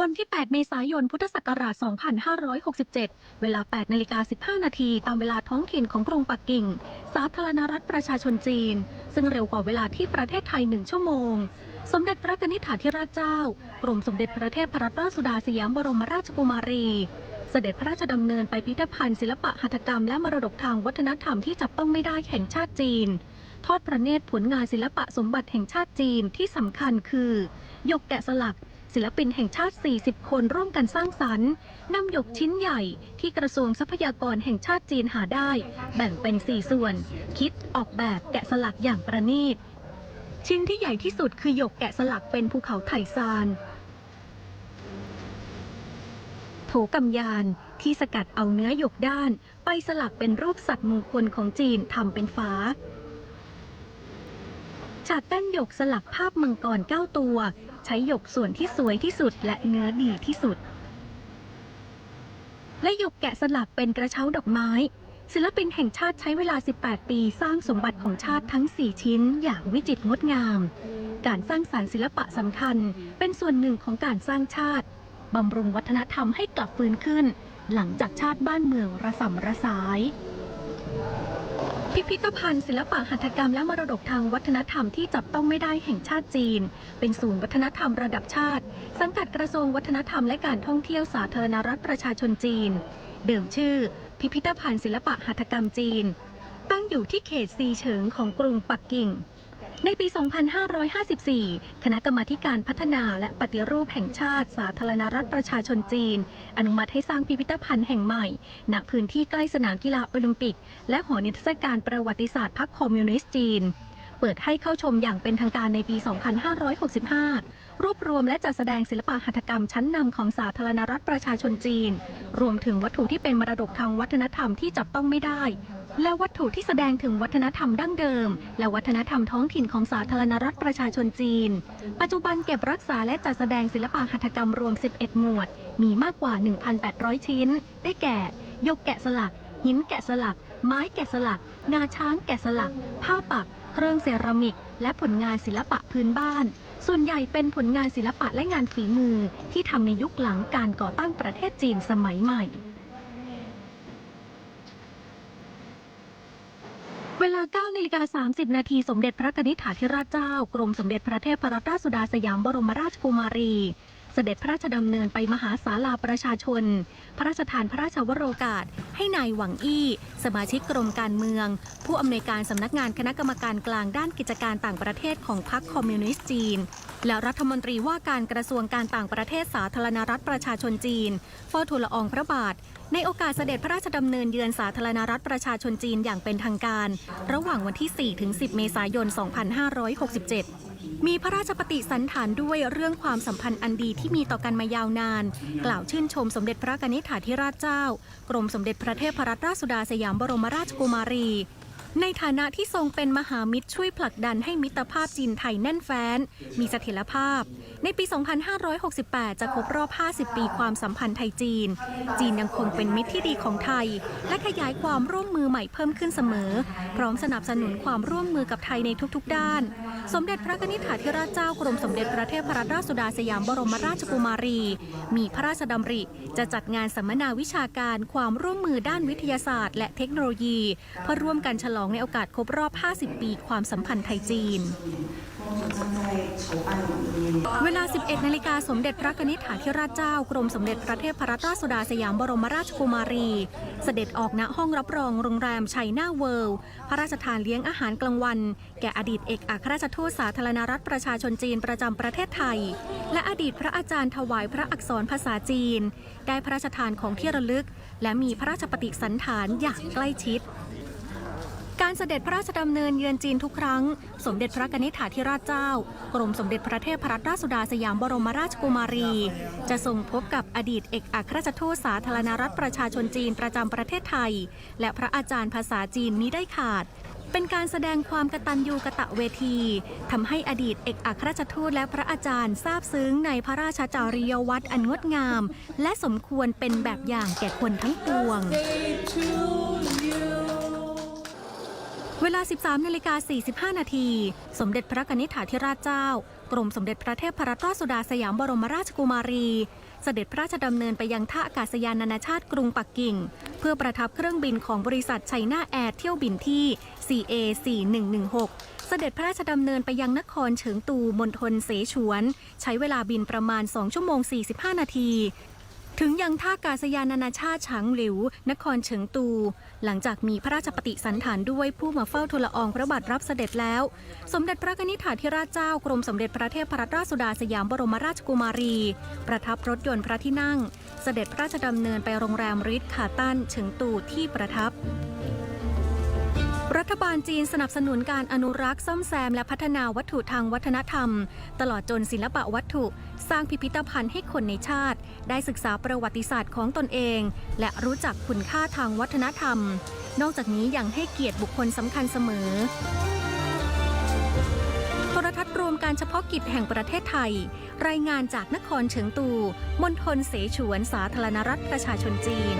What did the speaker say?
วันที่ 8 เมษายน พุทธศักราช 2567 เวลา 8 นาฬิกา 15 นาทีตามเวลาท้องถิ่นของกรุงปักกิ่ง สาธารณรัฐประชาชนจีน ซึ่งเร็วกว่าเวลาที่ประเทศไทย 1 ชั่วโมง สมเด็จพระนิษฐาธิราชเจ้า กรมสมเด็จพระเทพรัตนราชสุดาสยามบรมราชกุมารี เสด็จพระราชดำเนินไปพิพิธภัณฑ์ศิลปะหัตถกรรมและมรดกทางวัฒนธรรมที่จับต้องไม่ได้แห่งชาติจีน ทอดพระเนตรผลงานศิลปะสมบัติแห่งชาติจีนที่สำคัญคือ ยกแกะสลัก ศิลปินแห่งชาติ 40 คนร่วมกันสร้างสรรค์นำหยกชิ้นใหญ่ที่กระทรวงทรัพยากรแห่งชาติจีนหาได้ แบ่งเป็น 4 ส่วน คิดออกแบบแกะสลักอย่างประณีต ชิ้นที่ใหญ่ที่สุดคือหยกแกะสลักเป็นภูเขาไถซานโถกำยานที่สกัดเอาเนื้อหยกด้าน ไปสลักเป็นรูปสัตว์มงคลของจีนทำเป็นฝา ฉากกั้นหยกสลักภาพมังกรเก้าตัว ใช้หยกส่วนที่สวยที่สุดและเนื้อดีที่สุด และหยกแกะสลักเป็นกระเช้าดอกไม้ ศิลปินแห่งชาติใช้เวลา 18 ปีสร้างสมบัติของชาติทั้ง 4 ชิ้นอย่างวิจิตรงดงาม การสร้างสารรค์ศิลปะสำคัญ เป็นส่วนหนึ่งของการสร้างชาติบำรุงวัฒนธรรมให้กลับฟื้นขึ้น หลังจากชาติบ้านเมืองระสำระสาย พิพิธภัณฑ์ศิลปะหัตถกรรมและมรดกทางวัฒนธรรมที่จับต้องไม่ได้แห่งชาติจีน เป็นศูนย์วัฒนธรรมระดับชาติ สังกัดกระทรวงวัฒนธรรมและการท่องเที่ยวสาธารณรัฐประชาชนจีน เดิมชื่อ พิพิธภัณฑ์ศิลปะหัตถกรรมจีน ตั้งอยู่ที่เขตซีเฉิงของกรุงปักกิ่ง ในปี 2554 คณะกรรมาการพัฒนาและปฏิรูปแห่งชาติ สาธารณรัฐประชาชนจีน อนุมัติให้สร้างพิพิธภัณฑ์แห่งใหม่ณพื้นที่ใกล้สนามกีฬาโอลิมปิก และหอนิทรรศการประวัติศาสตร์พรรคคอมมิวนิสต์จีน เปิดให้เข้าชมอย่างเป็นทางการในปี 2565 รวบรวมและจัดแสดงศิลปะหัตถกรรมชั้นนำของสาธารณรัฐประชาชนจีน รวมถึงวัตถุที่เป็นมรดกทางวัฒนธรรมที่จับต้องไม่ได้ และวัตถุที่แสดงถึงวัฒนธรรมดั้งเดิม และวัฒนธรรมท้องถิ่นของสาธารณรัฐประชาชนจีน ปัจจุบันเก็บรักษาและจัดแสดงศิลปะหัตถกรรมรวม 11 หมวด มีมากกว่า 1,800 ชิ้น ได้แก่ ยกแกะสลัก หินแกะสลัก ไม้แกะสลัก งาช้างแกะสลัก ผ้าปัก เครื่องเซรามิก และผลงานศิลปะพื้นบ้าน ส่วนใหญ่เป็นผลงานศิลปะและงานฝีมือ ที่ทำในยุคหลังการก่อตั้งประเทศจีนสมัยใหม่ เวลา9นาฬิกา30 นาที สมเด็จพระนิษฐาธิราชเจ้า กรมสมเด็จพระเทพรัตนราชสุดาสยามบรมราชกุมารี เสด็จพระราชดำเนินไปมหาศาลาประชาชน พระราชทานพระราชวโรกาส ให้นายหวังอี้ สมาชิกกรมการเมือง ผู้อำนวยการสำนักงานคณะกรรมการกลางด้านกิจการต่างประเทศของพรรคคอมมิวนิสต์จีน และรัฐมนตรีว่าการกระทรวงการต่างประเทศสาธารณรัฐประชาชนจีนเฝ้าทูลละอองพระบาท ในโอกาสเสด็จพระราชดำเนินเยือนสาธารณรัฐประชาชนจีนอย่างเป็นทางการ ระหว่างวันที่ 4 ถึง 10 เมษายน 2567 มีพระราชปฏิสันฐานด้วยเรื่องความสัมพันธ์อันดีที่มีต่อกันมายาวนาน กล่าวชื่นชมสมเด็จพระกนิษฐาธิราชเจ้า กรมสมเด็จพระเทพรัตนราชสุดาสยามบรมราชกุมารี ในฐานะที่ทรงเป็นมหามิตรช่วยผลักดันให้มิตรภาพจีนไทยแน่นแฟ้น มีเสถียรภาพ ในปี 2568 จะครบรอบ 50 ปีความสัมพันธ์ไทยจีน จีนยังคงเป็นมิตรที่ดีของไทย และขยายความร่วมมือใหม่เพิ่มขึ้นเสมอ พร้อมสนับสนุนความร่วมมือกับไทยในทุกๆ ด้าน สมเด็จพระนิษฐาธิราชเจ้ากรมสมเด็จพระเทพรัตนราชสุดาสยามบรมราชกุมารี มีพระราชดำริจะจัดงานสัมมนาวิชาการความร่วมมือด้านวิทยาศาสตร์ และเทคโนโลยีเพื่อร่วมกันฉลองในโอกาสครบรอบ 50 ปีความสัมพันธ์ไทยจีน เวลา 11 นาฬิกาสมเด็จพระกนิษฐาธิราชเจ้ากรมสมเด็จพระเทพรัตนราชสุดาสยามบรมราชกุมารี เสด็จออกณห้องรับรองโรงแรมชัยนาเวิลด์พระราชทานเลี้ยงอาหารกลางวัน แก่อดีตเอกอัครราชทูตสาธารณรัฐประชาชนจีนประจำประเทศไทย และอดีตพระอาจารย์ถวายพระอักษรภาษาจีน ได้พระราชทานของที่ระลึก และมีพระราชปฏิสันฐานอย่างใกล้ชิด การเสด็จพระราชดำเนินเยือนจีนทุกครั้ง สมเด็จพระกนิษฐาธิราชเจ้า กรมสมเด็จพระเทพรัตนราชสุดาสยามบรมราชกุมารี จะทรงพบกับอดีตเอกอัครราชทูตสาธารณรัฐประชาชนจีนประจำประเทศไทย และพระอาจารย์ภาษาจีนมิได้ขาด เป็นการแสดงความกตัญญูกะตะเวทีทำให้อดีตเอกอัครราชทูตและพระอาจารย์ทราบซึ้งในพระราชจริยวัตรอันงดงาม และสมควรเป็นแบบอย่างแก่คนทั้งปวง เวลา 13นาฬิกา45 นาที สมเด็จพระกนิษฐาธิราชเจ้า กรมสมเด็จพระเทพรัตนราชสุดาสยามบรมราชกุมารี เสด็จพระราชดำเนินไปยังท่าอากาศยานนานาชาติกรุงปักกิ่ง เพื่อประทับเครื่องบินของบริษัทไชน่าแอร์เที่ยวบินที่ CA 4116 เสด็จพระราชดำเนินไปยังนครเฉิงตูมณฑลเสฉวน ใช้เวลาบินประมาณ 2 ชั่วโมง 45 นาที ถึงยังท่ากาศยานนานาชาติฉางหลิว นครเฉิงตู หลังจากมีพระราชปฏิสันถานด้วยผู้มาเฝ้าทูลอองพระบาทรับเสด็จแล้ว สมเด็จพระนิธิถาธิราชเจ้ากรมสมเด็จพระเทพรัตนราชสุดาสยามบรมราชกุมารี ประทับรถยนต์พระที่นั่ง เสด็จพระราชดำเนินไปโรงแรมริทคาตันเฉิงตูที่ประทับ รัฐบาลจีนสนับสนุนการอนุรักษ์ซ่อมแซมและพัฒนาวัตถุทางวัฒนธรรม ตลอดจนศิลปะวัตถุ สร้างพิพิธภัณฑ์ให้คนในชาติ ได้ศึกษาประวัติศาสตร์ของตนเอง และรู้จักคุณค่าทางวัฒนธรรม นอกจากนี้ยังให้เกียรติบุคคลสำคัญเสมอโทรทัศน์รวมการเฉพาะกิจแห่งประเทศไทย รายงานจากนครเฉิงตูมณฑลเสฉวนสาธารณรัฐประชาชนจีน